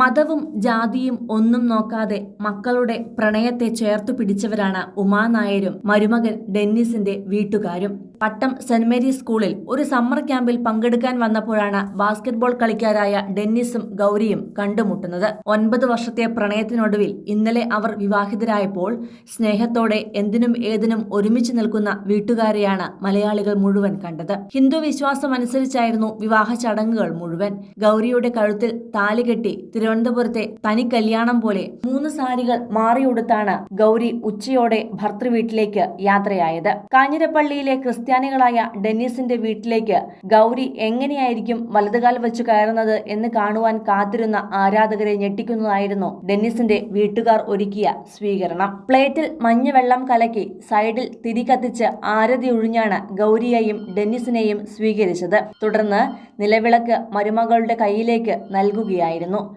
മതവും ജാതിയും ഒന്നും നോക്കാതെ മക്കളുടെ പ്രണയത്തെ ചേർത്തു പിടിച്ചവരാണ് ഉമാനായരും മരുമകൻ ഡെന്നിസിന്റെ വീട്ടുകാരും. പട്ടം സെന്റ് മേരീസ് സ്കൂളിൽ ഒരു സമ്മർ ക്യാമ്പിൽ പങ്കെടുക്കാൻ വന്നപ്പോഴാണ് ബാസ്കറ്റ്ബോൾ കളിക്കാരായ ഡെന്നിസും ഗൗരിയും കണ്ടുമുട്ടുന്നത്. ഒൻപത് വർഷത്തെ പ്രണയത്തിനൊടുവിൽ ഇന്നലെ അവർ വിവാഹിതരായപ്പോൾ സ്നേഹത്തോടെ എന്തിനും ഏതിനും ഒരുമിച്ച് നിൽക്കുന്ന വീട്ടുകാരെയാണ് മലയാളികൾ മുഴുവൻ കണ്ടത്. ഹിന്ദു വിശ്വാസം അനുസരിച്ചായിരുന്നു വിവാഹ ചടങ്ങുകൾ മുഴുവൻ. ഗൗരിയുടെ കഴുത്തിൽ താലി കെട്ടി തിരുവനന്തപുരത്തെ തനി കല്യാണം പോലെ മൂന്ന് സാരികൾ മാറിയുടുത്താണ് ഗൗരി ഉച്ചയോടെ ഭർത്തൃവീട്ടിലേക്ക് യാത്രയായത്. കാഞ്ഞിരപ്പള്ളിയിലെ ക്രിസ്ത്യാനികളായ ഡെന്നിസിന്റെ വീട്ടിലേക്ക് ഗൗരി എങ്ങനെയായിരിക്കും വലതുകാൽ വെച്ച് കയറുന്നത് എന്ന് കാണുവാൻ കാത്തിരുന്ന ആരാധകരെ ഞെട്ടിക്കുന്നതായിരുന്നു ഡെന്നിസിന്റെ വീട്ടുകാർ ഒരുക്കിയ സ്വീകരണം. പ്ലേറ്റിൽ മഞ്ഞവെള്ളം കലക്കി സൈഡിൽ തിരി കത്തിച്ച് ആരതി ഒഴിഞ്ഞാണ് ഗൗരിയെയും ഡെന്നിസിനെയും സ്വീകരിച്ചത്. തുടർന്ന് നിലവിളക്ക് മരുമകളുടെ കയ്യിലേക്ക് നൽകുകയായിരുന്നു.